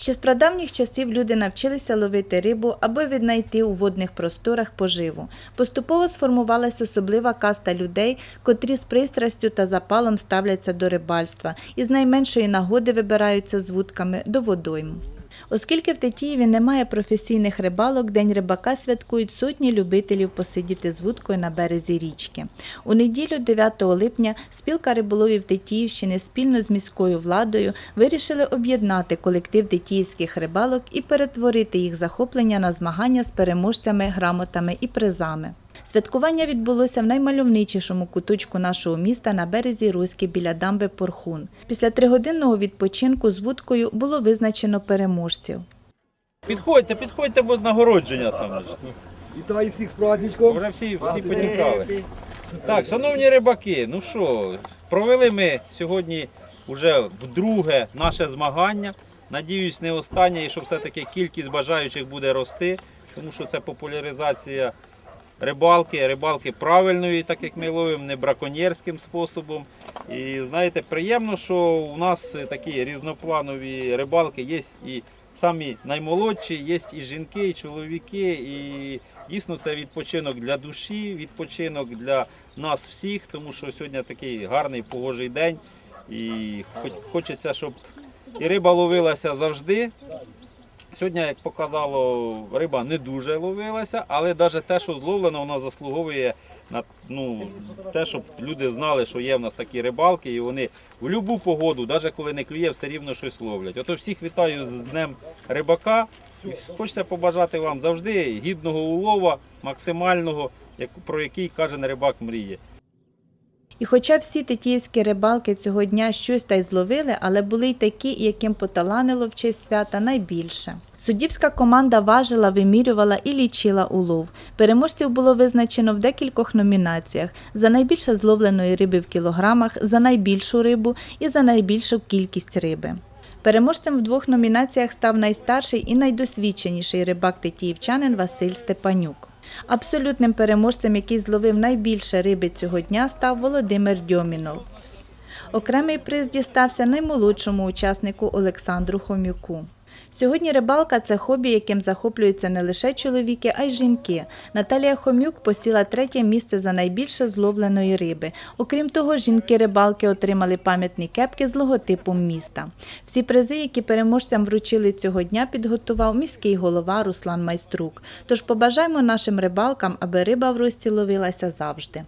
Ще з прадавніх часів люди навчилися ловити рибу, аби віднайти у водних просторах поживу. Поступово сформувалась особлива каста людей, котрі з пристрастю та запалом ставляться до рибальства і з найменшої нагоди вибираються з вудками до водойм. Оскільки в Тетіїві немає професійних рибалок, День рибака святкують сотні любителів посидіти з вудкою на березі річки. У неділю, 9 липня, спілка риболовів Тетіївщини спільно з міською владою вирішили об'єднати колектив тетіївських рибалок і перетворити їх захоплення на змагання з переможцями, грамотами і призами. Святкування відбулося в наймальовничішому куточку нашого міста на березі Руськи біля дамби Порхун. Після тригодинного відпочинку з вудкою було визначено переможців. Підходьте, підходьте, бо нагородження саме. Вітаю всіх з праздничком. Вже всі, всі потікали. Так, шановні рибаки, ну що, провели ми сьогодні вже вдруге наше змагання. Надіюсь, не останнє, і що все-таки кількість бажаючих буде рости, тому що це популяризація рибалки, рибалки правильної, так як ми ловимо, не браконьєрським способом. І знаєте, приємно, що у нас такі різнопланові рибалки є і самі наймолодші, є і жінки, і чоловіки. І дійсно це відпочинок для душі, відпочинок для нас всіх, тому що сьогодні такий гарний погожий день. І хочеться, щоб і риба ловилася завжди. Сьогодні, як показало, риба не дуже ловилася, але навіть те, що зловлено, воно заслуговує на ну, те, щоб люди знали, що є в нас такі рибалки, і вони в будь-яку погоду, навіть коли не клює, все рівно щось ловлять. Ото всіх вітаю з Днем рибака. Хочеться побажати вам завжди гідного улова, максимального, про який кожен рибак мріє. І хоча всі тетіївські рибалки цього дня щось та й зловили, але були й такі, яким поталанило в честь свята найбільше. Суддівська команда важила, вимірювала і лічила улов. Переможців було визначено в декількох номінаціях: за найбільше зловленої риби в кілограмах, за найбільшу рибу і за найбільшу кількість риби. Переможцем в двох номінаціях став найстарший і найдосвідченіший рибак тетіївчанин Василь Степанюк. Абсолютним переможцем, який зловив найбільше риби цього дня, став Володимир Дьомінов. Окремий приз дістався наймолодшому учаснику Олександру Хомюку. Сьогодні рибалка це хобі, яким захоплюються не лише чоловіки, а й жінки. Наталія Хомюк посіла третє місце за найбільше зловленої риби. Окрім того, жінки-рибалки отримали пам'ятні кепки з логотипом міста. Всі призи, які переможцям вручили цього дня, підготував міський голова Руслан Майструк. Тож побажаємо нашим рибалкам, аби риба в рості ловилася завжди.